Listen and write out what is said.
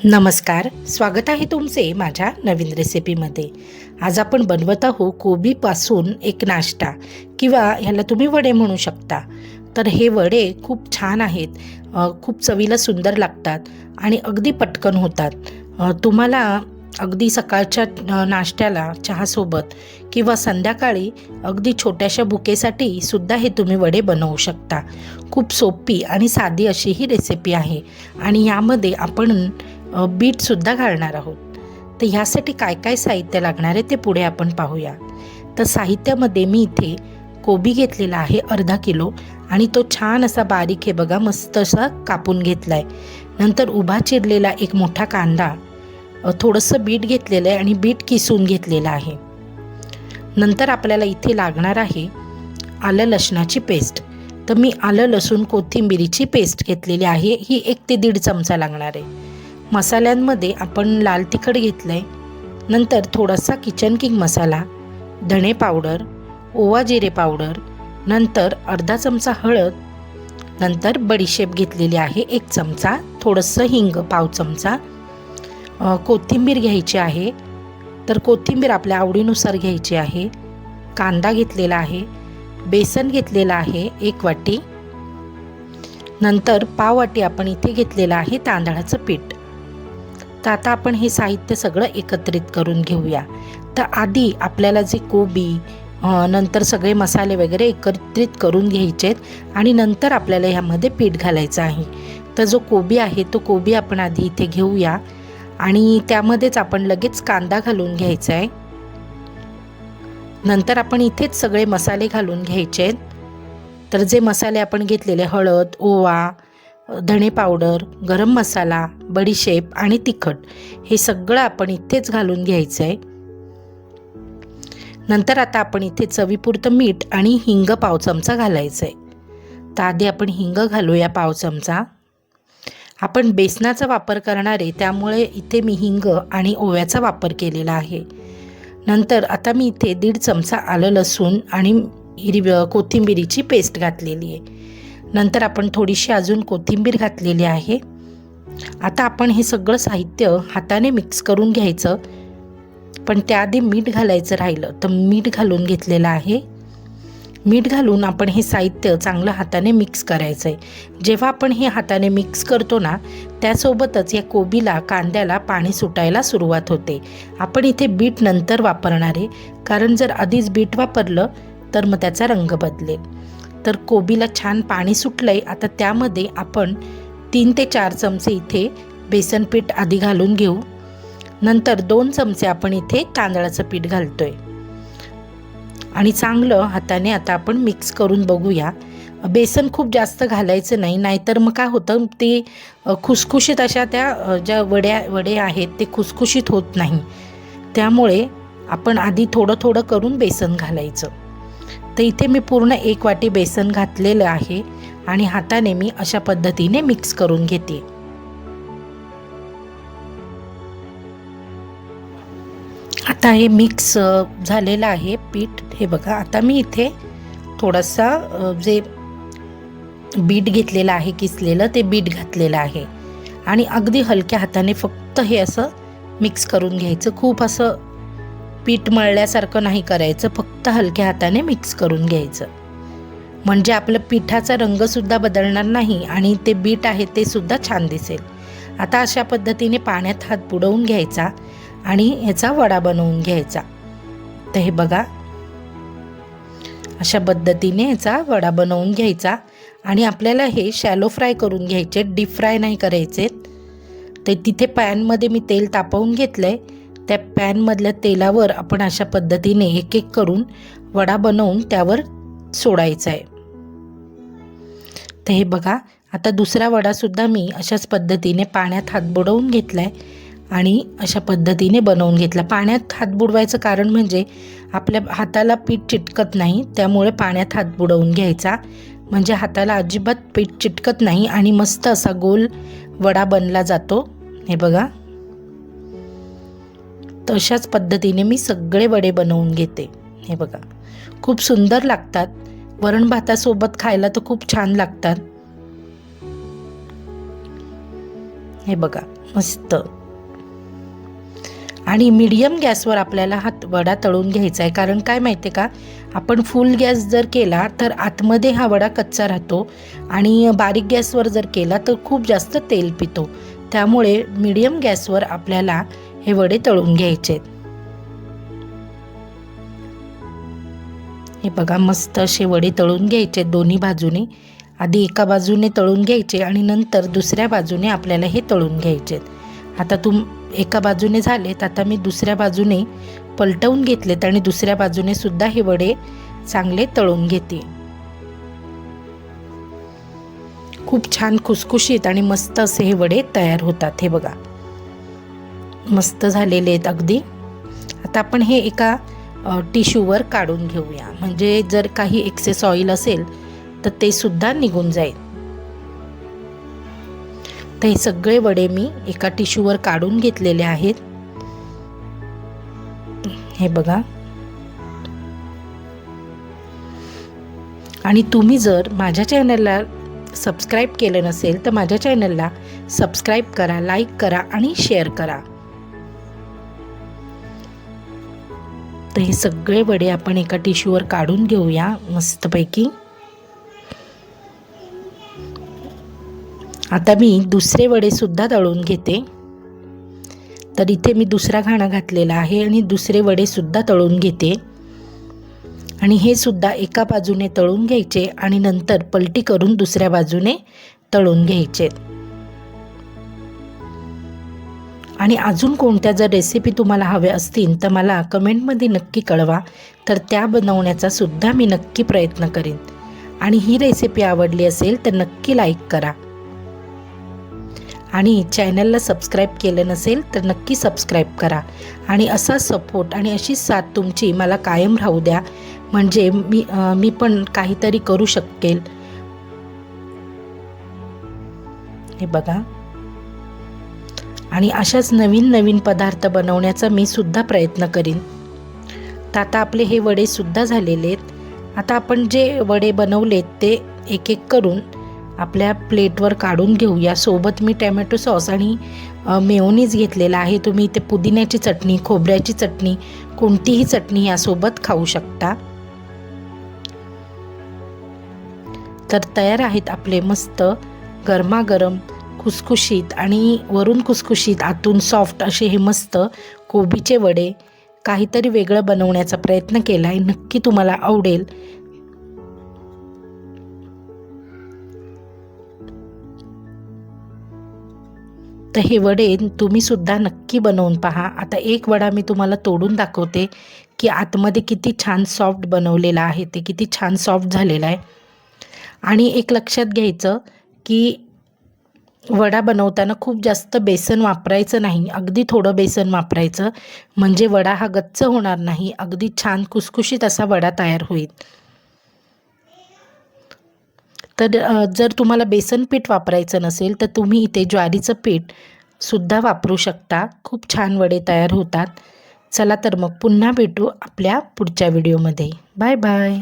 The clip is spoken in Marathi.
नमस्कार स्वागत आहे तुमचे माझ्या नवीन रेसिपीमध्ये. आज आपण बनवत आहोत कोबीपासून एक नाश्ता किंवा ह्याला तुम्ही वडे म्हणू शकता. तर हे वडे खूप छान आहेत खूप चवीला सुंदर लागतात आणि अगदी पटकन होतात. तुम्हाला अगदी सकाळच्या नाश्त्याला चहासोबत किंवा संध्याकाळी अगदी छोट्याशा बुकेसाठी सुद्धा हे तुम्ही वडे बनवू शकता. खूप सोपी आणि साधी अशी ही रेसिपी आहे आणि यामध्ये आपण बीटसुद्धा घालणार आहोत. तर ह्यासाठी काय काय साहित्य लागणार आहे ते पुढे आपण पाहूया. तर साहित्यामध्ये मी इथे कोबी घेतलेला आहे अर्धा किलो. आणि तो छान असा बारीक हे बघा मस्त असा कापून घेतला आहे नंतर उभा चिरलेला एक मोठा कांदा. थोडंसं बीट घेतलेलं आहे आणि बीट किसून घेतलेलं आहे. नंतर आपल्याला इथे लागणार आहे आलं लसणाची पेस्ट. तर मी आलं लसूण कोथिंबिरीची पेस्ट घेतलेली आहे. ही एक ते दीड चमचा लागणार आहे. मसाल्यांमध्ये आपण लाल तिखट घेतलं आहे नंतर थोडासा किचन किंग मसाला धणे पावडर ओवा जिरे पावडर नंतर अर्धा चमचा हळद नंतर बडीशेप घेतलेली आहे एक चमचा थोडंसं हिंग पाव चमचा. कोथिंबीर घ्यायची आहे. तर कोथिंबीर आपल्या आवडीनुसार घ्यायची आहे. कांदा घेतलेला आहे. बेसन घेतलेलं आहे एक वाटी. नंतर पाव वाटी आपण इथे घेतलेलं आहे तांदळाचं पीठ. तर आता आपण हे साहित्य सगळं एकत्रित करून घेऊया. तर आधी आपल्याला जे कोबी नंतर सगळे मसाले वगैरे एकत्रित करून घ्यायचे आहेत आणि नंतर आपल्याला ह्यामध्ये पीठ घालायचं आहे. तर जो कोबी आहे तो कोबी आपण आधी इथे घेऊया आणि त्यामध्येच आपण लगेच कांदा घालून घ्यायचा आहे. नंतर आपण इथेच सगळे मसाले घालून घ्यायचे आहेत. तर जे मसाले आपण घेतलेले हळद ओवा धणे पावडर गरम मसाला बडीशेप आणि तिखट हे सगळं आपण इथेच घालून घ्यायचं आहे नंतर आता आपण इथे चवीपुरतं मीठ आणि हिंग पाव चमचा घालायचं आहे तर आधी आपण हिंग घालूया पाव चमचा. आपण बेसनाचा वापर करणारे त्यामुळे इथे मी हिंग आणि ओव्याचा वापर केलेला आहे. नंतर आता मी इथे दीड चमचा आलं लसूण आणि हिरव कोथिंबिरीची पेस्ट घातलेली आहे. नंतर आपण थोडीशी अजून कोथिंबीर घातलेली आहे. आता आपण हे सगळं साहित्य हाताने मिक्स करून घ्यायचं. पण त्याआधी मीठ घालायचं राहिलं तर मीठ घालून घेतलेलं आहे. मीठ घालून आपण हे साहित्य चांगलं हाताने मिक्स करायचं आहे जेव्हा आपण हे हाताने मिक्स करतो ना त्यासोबतच या कोबीला कांद्याला पाणी सुटायला सुरुवात होते. आपण इथे बीट नंतर वापरणार आहे कारण जर आधीच बीट वापरलं तर मग त्याचा रंग बदलेल. तर कोबीला छान पाणी सुटलं आहे आता त्यामध्ये आपण तीन ते चार चमचे इथे बेसन पीठ आधी घालून घेऊ. नंतर दोन चमचे आपण इथे तांदळाचं पीठ घालतोय. आणि चांगलं हाताने आता आपण मिक्स करून बघूया. बेसन खूप जास्त घालायचं नाही नाहीतर मग काय होतं ते खुसखुशीत अशा त्या ज्या वड्या वडे आहेत ते खुसखुशीत होत नाही. त्यामुळे आपण आधी थोडं थोडं करून बेसन घालायचं. तर इथे मी पूर्ण एक वाटी बेसन घातलेलं आहे आणि हाताने मी अशा पद्धतीने मिक्स करून घेते. आता हे मिक्स झालेलं आहे पीठ. हे बघा आता मी इथे थोडासा जे बीट घेतलेलं आहे किसलेलं ते बीट घातलेलं आहे. आणि अगदी हलक्या हाताने फक्त हे असं मिक्स करून घ्यायचं. खूप असं पीठ मळल्यासारखं नाही करायचं फक्त हलक्या हाताने मिक्स करून घ्यायचं. म्हणजे आपलं पिठाचा रंगसुद्धा बदलणार नाही आणि ते बीट आहे ते सुद्धा छान दिसेल. आता अशा पद्धतीने पाण्यात हात बुडवून घ्यायचा आणि ह्याचा वडा बनवून घ्यायचा. तर हे बघा. अशा पद्धतीने ह्याचा वडा बनवून घ्यायचा आणि आपल्याला हे शॅलो फ्राय करून घ्यायचे डीप फ्राय नाही करायचे. तर तिथे पॅनमध्ये मी तेल तापवून घेतलं आहे त्या पॅनमधल्या तेलावर आपण अशा पद्धतीने एक एक करून वडा बनवून त्यावर सोडायचा आहे तर हे बघा आता दुसरा वडासुद्धा मी अशाच पद्धतीने पाण्यात हात बुडवून घेतला आहे आणि अशा पद्धतीने बनवून घेतला. पाण्यात हात बुडवायचं कारण म्हणजे आपल्या हाताला पीठ चिटकत नाही त्यामुळे पाण्यात हात बुडवून घ्यायचा. म्हणजे हाताला अजिबात पीठ चिटकत नाही आणि मस्त असा गोल वडा बनला जातो. हे बघा. तशाच पद्धतीने मी सगळे वडे बनवून घेते. हे बघा. खूप सुंदर लागतात. वरण भातासोबत खायला तर खूप छान लागतात. हे बघा. मस्त. आणि मिडियम गॅसवर आपल्याला हा वडा तळून घ्यायचा आहे. कारण काय माहिती आहे का? आपण फुल गॅस जर केला तर आतमध्ये हा वडा कच्चा राहतो. आणि बारीक गॅसवर जर केला तर खूप जास्त तेल पितो. त्यामुळे मिडियम गॅसवर आपल्याला हे वडे तळून घ्यायचे हे बघा मस्त असे वडे तळून घ्यायचे दोन्ही बाजूने. आधी एका बाजूने तळून घ्यायचे आणि नंतर दुसऱ्या बाजूने आपल्याला हे तळून घ्यायचे आता तुम एका बाजूने झालेत आता मी दुसऱ्या बाजूने पलटवून घेतलेत आणि दुसऱ्या बाजूने सुद्धा हे वडे चांगले तळून घेते. खूप छान खुसखुशीत आणि मस्त असे हे वडे तयार होतात हे बघा. मस्त झालेले आहेत अगदी. आता आपण हे एका टिश्यूवर काढून घेऊया. म्हणजे जर काही एक्सेस ऑइल असेल तर ते सुद्धा निघून जाईल. तर हे सगळे वडे मी एका टिश्यूवर काढून घेतलेले आहेत. हे बघा. आणि तुम्ही जर माझ्या चॅनलला सबस्क्राईब केलं नसेल तर माझ्या चॅनलला सबस्क्राईब करा लाईक करा आणि शेअर करा. तर हे सगळे वडे आपण एका टिश्यूवर काढून घेऊया मस्तपैकी. आता मी दुसरे वडे सुद्धा तळून घेते. तर इथे मी दुसरा घाणा घातलेला आहे आणि दुसरे वडेसुद्धा तळून घेते. आणि हे सुद्धा एका बाजूने तळून घ्यायचे आणि नंतर पलटी करून दुसऱ्या बाजूने तळून घ्यायचे. आणि अजून कोणत्या जर रेसिपी तुम्हाला हव्या असतील तर मला कमेंटमध्ये नक्की कळवा. तर त्या बनवण्याचा सुद्धा मी नक्की प्रयत्न करेन. आणि ही रेसिपी आवडली असेल तर नक्की लाईक करा. आणि चॅनलला सबस्क्राईब केलं नसेल तर नक्की सबस्क्राईब करा. आणि असा सपोर्ट आणि अशी साथ तुमची मला कायम राहू द्या. म्हणजे मी मी पण काहीतरी करू शकेल. हे बघा. आणि अशाच नवीन नवीन पदार्थ बनवण्याचा मी सुद्धा प्रयत्न करीन. तर आता आपले हे वडे सुद्धा झालेले आहेत. आता आपण जे वडे बनवलेत ते एक एक करून आपल्या प्लेटवर काढून घेऊया. सोबत मी टॅमॅटो सॉस आणि मेओनीज घेतलेला आहे. तुम्ही इथे पुदिन्याची चटणी खोबऱ्याची चटणी कोणतीही चटणी यासोबत खाऊ शकता. तर तयार आहेत आपले मस्त गरमागरम खुसखुशीत आणि वरून खुसखुशीत आतून सॉफ्ट असे हे मस्त कोबीचे वडे काहीतरी वेगळं बनवण्याचा प्रयत्न केला आहे. नक्की तुम्हाला आवडेल. तर हे वडे तुम्हीसुद्धा नक्की बनवून पहा. आता एक वडा मी तुम्हाला तोडून दाखवते की आतमध्ये किती छान सॉफ्ट बनवलेला आहे. ते किती छान सॉफ्ट झालेला आहे. आणि एक लक्षात घ्यायचं की वडा बनवताना खूप जास्त बेसन वापरायचं नाही. अगदी थोडं बेसन वापरायचं. म्हणजे वडा हा गच्च होणार नाही. अगदी छान कुसकुशीत असा वडा तयार होईल. तर जर तुम्हाला बेसन पीठ वापरायचं नसेल तर तुम्ही इथे ज्वारीचं पीठ सुद्धा वापरू शकता. खूप छान वडे तयार होतात. चला तर मग पुन्हा भेटू आपल्या पुढच्या व्हिडिओमध्ये. Bye bye.